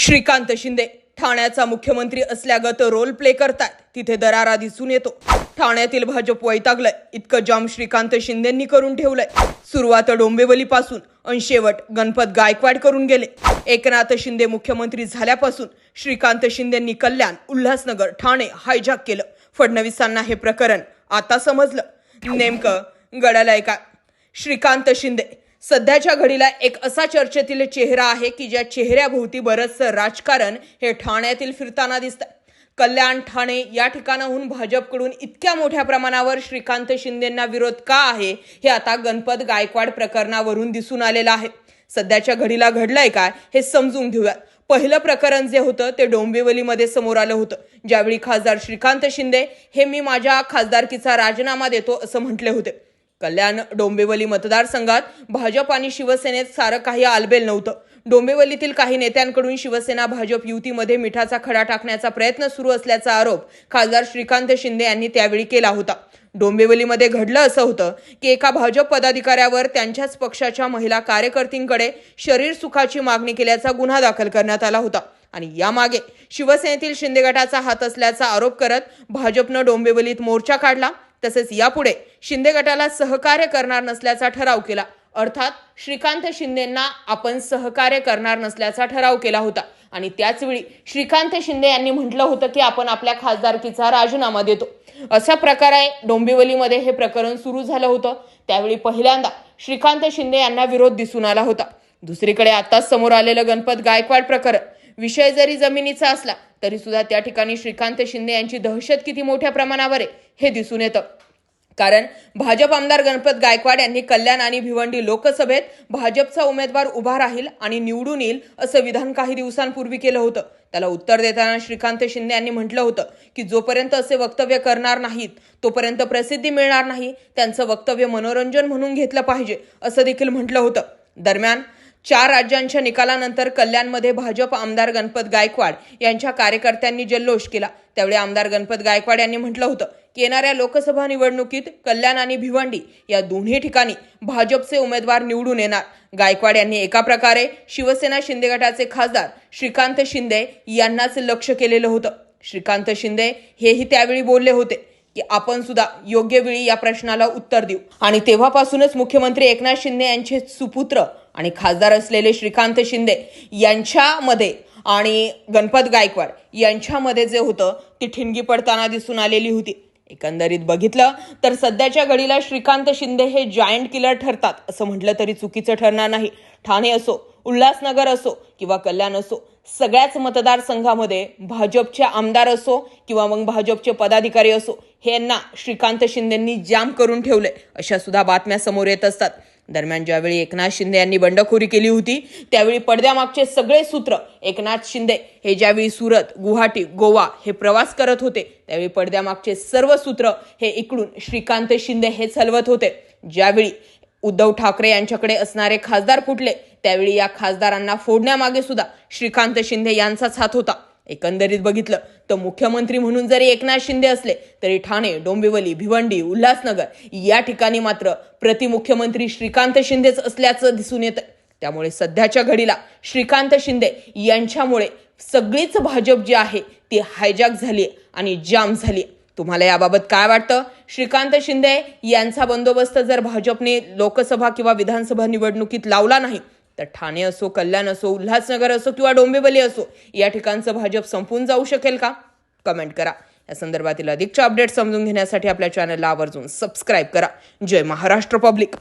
श्रीकांत शिंदे ठाण्याचा मुख्यमंत्री असल्यागत role play करतात तिथे दरारा दिसून येतो. ठाण्यातील भाजप वैतागलंय. इतकं जाम श्रीकांत शिंदेंनी करून ठेवलंय. सुरुवात डोंबिवलीपासून आणि शेवट गणपत गायकवाड करून गेले. एकनाथ शिंदे मुख्यमंत्री झाल्यापासून श्रीकांत शिंदेंनी कल्याण उल्हासनगर ठाणे हायजॅक केलं. फडणवीसांना हे प्रकरण आता समजलं. नेमकं गडालय काय? श्रीकांत शिंदे सध्याच्या घडीला एक असा चर्चेतील चेहरा आहे की ज्या चेहऱ्याभोवती बरंचसं राजकारण हे ठाण्यातील फिरताना दिसतं कल्याण ठाणे या ठिकाणाहून भाजपकडून इतक्या मोठ्या प्रमाणावर श्रीकांत शिंदेंना विरोध का आहे हे आता गणपत गायकवाड प्रकरणावरून दिसून आलेलं आहे. सध्याच्या घडीला घडलंय काय हे समजून घेऊयात. पहिलं प्रकरण जे होतं ते डोंबिवलीमध्ये समोर आलं होतं. ज्यावेळी खासदार श्रीकांत शिंदे हे मी माझ्या खासदारकीचा राजीनामा देतो असं म्हटले होते. कल्याण डोंबिवली मतदारसंघात भाजप आणि शिवसेनेत सारं काही आलबेल नव्हतं. डोंबिवलीतील काही नेत्यांकडून शिवसेना भाजप युतीमध्ये मिठाचा खडा टाकण्याचा प्रयत्न सुरू असल्याचा आरोप खासदार श्रीकांत शिंदे यांनी त्यावेळी केला होता. डोंबिवलीमध्ये घडलं असं होतं की एका भाजप पदाधिकाऱ्यावर त्यांच्याच पक्षाच्या महिला कार्यकर्तींकडे शरीर सुखाची मागणी केल्याचा गुन्हा दाखल करण्यात आला होता. आणि यामागे शिवसेनेतील शिंदे गटाचा हात असल्याचा आरोप करत भाजपनं डोंबिवलीत मोर्चा काढला. तसेच यापुढे शिंदे गटाला सहकार्य करणार नसल्याचा ठराव केला. अर्थात श्रीकांत शिंदेंना आपण सहकार्य करणार नसल्याचा ठराव केला होता. आणि त्याचवेळी श्रीकांत शिंदे यांनी म्हटलं होतं की आपण आपल्या खासदारकीचा राजीनामा देतो. अशा प्रकारे डोंबिवलीमध्ये हे प्रकरण सुरू झालं होतं. त्यावेळी पहिल्यांदा श्रीकांत शिंदे यांना विरोध दिसून आला होता. दुसरीकडे आताच समोर आलेलं गणपत गायकवाड प्रकरण. विषय जरी जमिनीचा असला तरी सुद्धा त्या ठिकाणी श्रीकांत शिंदे यांची दहशत किती मोठ्या प्रमाणावर आहे हे दिसून येतं. कारण भाजप आमदार गणपत गायकवाड यांनी कल्याण आणि भिवंडी लोकसभेत भाजपचा उमेदवार उभा राहील आणि निवडून येईल असं विधान काही दिवसांपूर्वी केलं होतं. त्याला उत्तर देताना श्रीकांत शिंदे यांनी म्हटलं होतं की जोपर्यंत असे वक्तव्य करणार नाहीत तोपर्यंत प्रसिद्धी मिळणार नाही त्यांचं वक्तव्य मनोरंजन म्हणून घेतलं पाहिजे असं देखील म्हटलं होतं. दरम्यान चार राज्यांच्या निकालानंतर कल्याणमध्ये भाजप आमदार गणपत गायकवाड यांच्या कार्यकर्त्यांनी जल्लोष केला. त्यावेळी आमदार गणपत गायकवाड यांनी म्हटलं होतं की येणाऱ्या लोकसभा निवडणुकीत कल्याण आणि भिवंडी या दोन्ही ठिकाणी भाजपचे उमेदवार निवडून येणार. गायकवाड यांनी एका प्रकारे शिवसेना शिंदे गटाचे खासदार श्रीकांत शिंदे यांनाच लक्ष केलेलं होतं. श्रीकांत शिंदे हेही त्यावेळी बोलले होते की आपण सुद्धा योग्य वेळी या प्रश्नाला उत्तर देऊ. आणि तेव्हापासूनच मुख्यमंत्री एकनाथ शिंदे यांचे सुपुत्र आणि खासदार असलेले श्रीकांत शिंदे यांच्यामध्ये आणि गणपत गायकवाड यांच्यामध्ये जे होतं ती ठिणगी पडताना दिसून आलेली होती. एकंदरीत बघितलं तर सध्याच्या घडीला श्रीकांत शिंदे हे जायंट किलर ठरतात असं म्हटलं तरी चुकीचं ठरणार नाही. ठाणे असो उल्हासनगर असो किंवा कल्याण असो सगळ्याच मतदारसंघामध्ये भाजपचे आमदार असो किंवा मग भाजपचे पदाधिकारी असो हे यांना श्रीकांत शिंदेंनी जाम करून ठेवले अशा सुद्धा बातम्या समोर येत असतात. दरम्यान ज्यावेळी एकनाथ शिंदे यांनी बंडखोरी केली होती त्यावेळी पडद्यामागचे सगळे सूत्र एकनाथ शिंदे हे ज्यावेळी सुरत गुवाहाटी गोवा हे प्रवास करत होते त्यावेळी पडद्यामागचे सर्व सूत्र हे इकडून श्रीकांत शिंदे हे चालवत होते. ज्यावेळी उद्धव ठाकरे यांच्याकडे असणारे खासदार फुटले त्यावेळी या खासदारांना फोडण्यामागे सुद्धा श्रीकांत शिंदे यांचाच हात होता. एकंदरीत बघितलं तर मुख्यमंत्री म्हणून जरी एकनाथ शिंदे असले तरी ठाणे डोंबिवली भिवंडी उल्हासनगर या ठिकाणी मात्र प्रतिमुख्यमंत्री श्रीकांत शिंदेच असल्याचं दिसून येतं त्यामुळे सध्याच्या घडीला श्रीकांत शिंदे यांच्यामुळे सगळीच भाजप जी आहे ती हायजॅक झाली आणि जाम झाली तुम्हाला याबाबत काय वाटतं? श्रीकांत शिंदे यांचा बंदोबस्त जर भाजपने लोकसभा किंवा विधानसभा निवडणुकीत लावला नाही तर ठाणे असो कल्याण असो उल्हासनगर असो किंवा डोंबिवली असो या ठिकाणचं भाजप संपून जाऊ शकेल का? कमेंट करा. या संदर्भातील अधिकच्या अपडेट समजून घेण्यासाठी आपल्या चॅनलला आवर्जून सबस्क्राईब करा. जय महाराष्ट्र पब्लिक